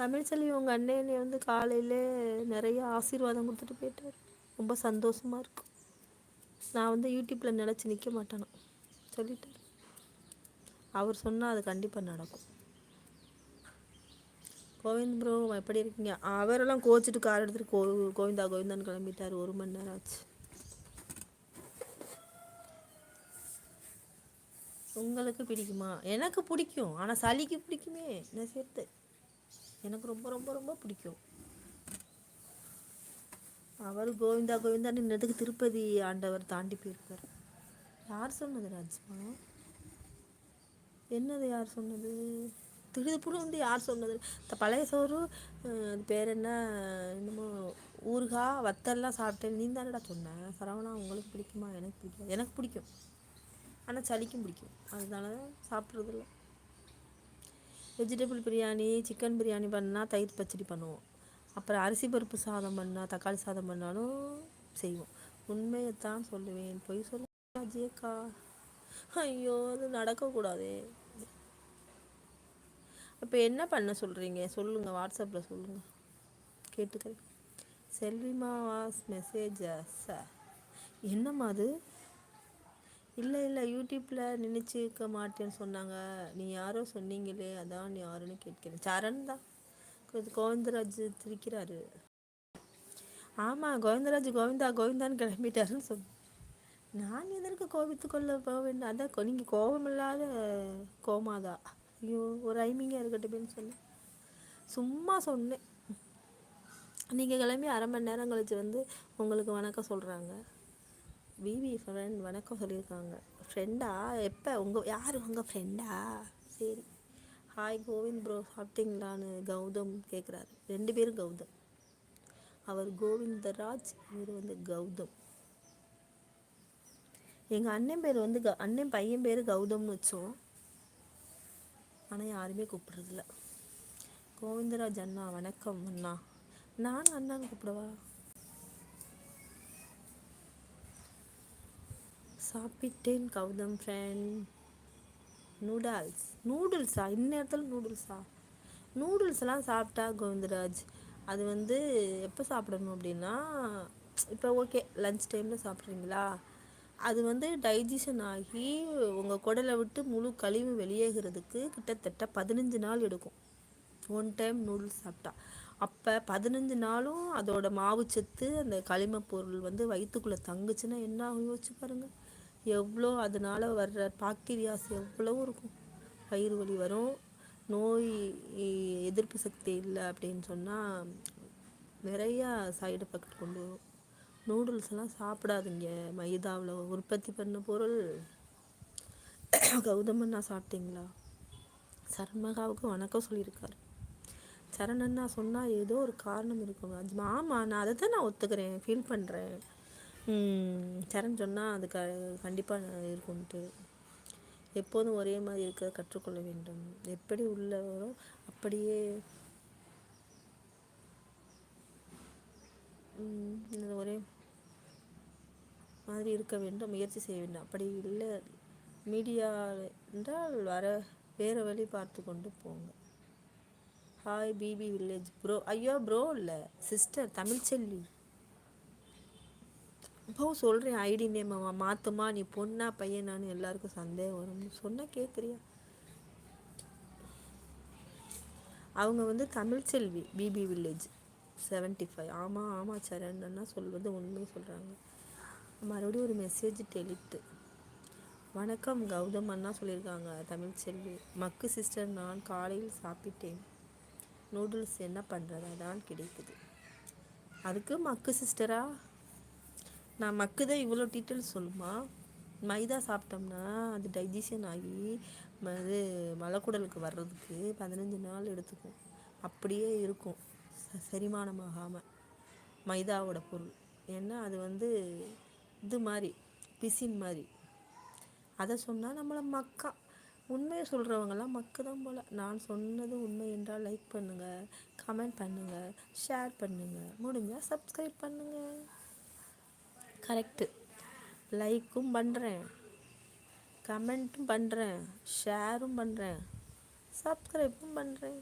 தமிழ்ச்செல்வி உங்கள் அண்ணன் வந்து காலையில் நிறைய ஆசீர்வாதம் கொடுத்துட்டு போயிட்டார். ரொம்ப சந்தோஷமாக இருக்கும் நான் வந்து யூடியூப்பில் நினச்சி நிற்க மாட்டேனா? சொல்லிட்டார். அவர் சொன்னால் அது கண்டிப்பாக நடக்கும். கோவிந்த் ப்ரோ எப்படி இருக்கீங்க? அவரெல்லாம் கோச்சிட்டு கார் எடுத்துகிட்டு கோ கோவிந்தா கோவிந்தான்னு கிளம்பிட்டார். ஒரு மணி நேரம் ஆச்சு. உங்களுக்கு பிடிக்குமா? எனக்கு பிடிக்கும். ஆனால் சளிக்கு பிடிக்குமே. என்ன சேர்த்து? எனக்கு ரொம்ப ரொம்ப ரொம்ப பிடிக்கும். அவர் கோவிந்தா கோவிந்தான்னு இன்னதுக்கு திருப்பதி ஆண்டவர் தாண்டி போயிருக்கார். யார் சொன்னது ராஜ்மா? என்னது யார் சொன்னது? திடுப்புடு வந்து யார் சொன்னது? இந்த பழைய சோறு அது பேர் என்ன? என்னமோ ஊறுகா வத்தல்லாம் சாப்பிட்டேன். நீ தானடா சொன்னேன் சரவணா உங்களுக்கு பிடிக்குமா? எனக்கு பிடிக்கும் எனக்கு பிடிக்கும். ஆனால் சளிக்கும் பிடிக்கும். அதனால தான் சாப்பிட்றதில்ல. வெஜிடபிள் பிரியாணி சிக்கன் பிரியாணி பண்ணால் தயிர் பச்சடி பண்ணுவோம். அப்புறம் அரிசி பருப்பு சாதம் பண்ணால் தக்காளி சாதம் பண்ணாலும் செய்வோம். உண்மையை தான் சொல்லுவேன். பொய் சொல்ல ஜேக்கா ஐயோ அது நடக்கக்கூடாதே இப்போ என்ன பண்ண சொல்கிறீங்க சொல்லுங்கள் வாட்ஸ்அப்பில் சொல்லுங்கள் கேட்டுக்கிறேன். செல்விமா வாஸ் மெசேஜஸ் என்னம்மா அது? இல்லை இல்லை யூடியூப்பில் நினச்சிக்க மாட்டேன்னு சொன்னாங்க. நீ யாரோ சொன்னீங்களே அதான் நீ யாருன்னு கேட்கிறேன். சரண் தான். கொஞ்சம் கோவிந்தராஜ் திரிக்கிறாரு ஆமாம் கோவிந்தராஜ் கோவிந்தா கோவிந்தான்னு கிளம்பிட்டாருன்னு சொன்னேன் நான் எதற்கு கோபித்து கொள்ள போக வேண்டும் அதான் நீங்கள் கோபமில்லாத கோமாதா ஐயோ ஒரு ஐமிங்காக இருக்கட்டுமேன்னு சொன்னேன் சும்மா சொன்னேன். நீங்கள் கிளம்பி அரை மணி நேரம் கழிச்சு வந்து உங்களுக்கு வணக்கம் சொல்கிறாங்க விவி ஃப்ரெண்ட் வணக்கம் சொல்லியிருக்காங்க. ஃப்ரெண்டா எப்போ? உங்கள் யார் உங்கள் ஃப்ரெண்டா சரி. ஹாய் கோவிந்த் ப்ரோ சாப்பிட்டீங்களான்னு கௌதம் கேட்குறாரு ரெண்டு பேரும் கௌதம். அவர் கோவிந்தராஜ் இவர் வந்து கௌதம். எங்கள் அண்ணன் பேர் வந்து க அண்ணன் பையன் பேர் கௌதம்னு வச்சோம். ஆனால் யாருமே கூப்பிட்றதில்ல. கோவிந்தராஜ் அண்ணா வணக்கம் அண்ணா. நான் அண்ணான்னு கூப்பிடவா? சாப்பிட்டேன் கௌதம் ஃப்ரெண்ட் நூடல்ஸ் நூடுல்ஸா இந்நேரத்தில் நூடுல்ஸா நூடுல்ஸ்லாம் சாப்பிட்டா கோவிந்தராஜ் அது வந்து எப்போ சாப்பிடணும் அப்படின்னா இப்போ ஓகே லன்ச் டைமில் சாப்பிட்றீங்களா? அது வந்து டைஜஷன் ஆகி உங்கள் குடலை விட்டு முழு கழிவு வெளியேகிறதுக்கு கிட்டத்தட்ட பதினஞ்சு நாள் எடுக்கும். ஒன் டைம் நூடுல்ஸ் சாப்பிட்டா. அப்போ பதினஞ்சு நாளும் அதோட மாவுச்சத்து அந்த களிம பொருள் வந்து வயிற்றுக்குள்ளே தங்குச்சுன்னா என்ன ஆகும்? யோசிச்சு பாருங்கள் எவ்வளோ அதனால் வர்ற பாக்டீரியாஸ் எவ்வளவோ இருக்கும். வயிறு வலி வரும். நோய் எதிர்ப்பு சக்தி இல்லை அப்படின்னு சொன்னால் நிறையா சைடு எஃபெக்ட் கொண்டு வரும். நூடுல்ஸ்லாம் சாப்பிடாதீங்க. மைதாவில் உற்பத்தி பண்ண பொருள். கௌதமண்ணா சாப்பிட்டீங்களா? சர்மகாவுக்கு வணக்கம் சொல்லியிருக்காரு. சரணன்னா சொன்னால் ஏதோ ஒரு காரணம் இருக்கும் ஆமாம் நான் அதை தான் நான் ஒத்துக்கிறேன். ஃபீல் பண்ணுறேன் சரண் சொன்னால் அது க கண்டிப்பாக இருக்கும்ட்டு. எப்போதும் ஒரே மாதிரி இருக்க கற்றுக்கொள்ள வேண்டும். எப்படி உள்ளவரோ அப்படியே ஒரே மாதிரி இருக்க வேண்டும் முயற்சி செய்ய வேண்டும். அப்படி இல்லை மீடியா என்றால் வர வேறு வழி பார்த்து கொண்டு போங்க. ஹாய் பிபி வில்லேஜ் ப்ரோ ஐயோ ப்ரோ இல்லை சிஸ்டர் தமிழ்ச்செல்வி. இப்போ சொல்கிறேன் ஐடி நேம் மாற்றுமா நீ பொண்ணா பையனான்னு எல்லாருக்கும் சந்தேகம் வரும். சொன்னால் கேட்குறியா அவங்க வந்து Tamilselvi BB village seventy five ஆமாம் ஆமாம் சரண்னா சொல்வது உண்மை சொல்கிறாங்க மறுபடியும் ஒரு மெசேஜ் டெலிட்டு வணக்கம் கௌதம் அண்ணா சொல்லியிருக்காங்க தமிழ் செல்வி. மக்கு சிஸ்டர் நான் காலையில் சாப்பிட்டேன். நூடுல்ஸ் என்ன பண்ணுறது அதான் கிடைக்குது. அதுக்கு மக்கு சிஸ்டரா நான் மக்குதை இவ்வளோ டீட்டெயில்ஸ் சொல்லுமா? மைதா சாப்பிட்டோம்னா அது டைஜஷன் ஆகி அது மலக்குடலுக்கு வர்றதுக்கு பதினஞ்சு நாள் எடுத்துக்கும். அப்படியே இருக்கும். செரிமானமாகாமல் மைதாவோட பொருள். ஏன்னா அது வந்து இது மாதிரி பிசின் மாதிரி. அதை சொன்னால் நம்மளை மக்கா. உண்மையை சொல்கிறவங்கெல்லாம் மக்கு தான் போல். நான் சொன்னது உண்மை என்றால் லைக் பண்ணுங்கள் கமெண்ட் பண்ணுங்கள் ஷேர் பண்ணுங்கள் முடிஞ்சால் சப்ஸ்கிரைப் பண்ணுங்கள் கரெக்டு லைக்கும் பண்ணுறேன். கமெண்ட்டும் பண்ணுறேன். ஷேரும் பண்ணுறேன். சப்ஸ்கிரைப்பும் பண்ணுறேன்.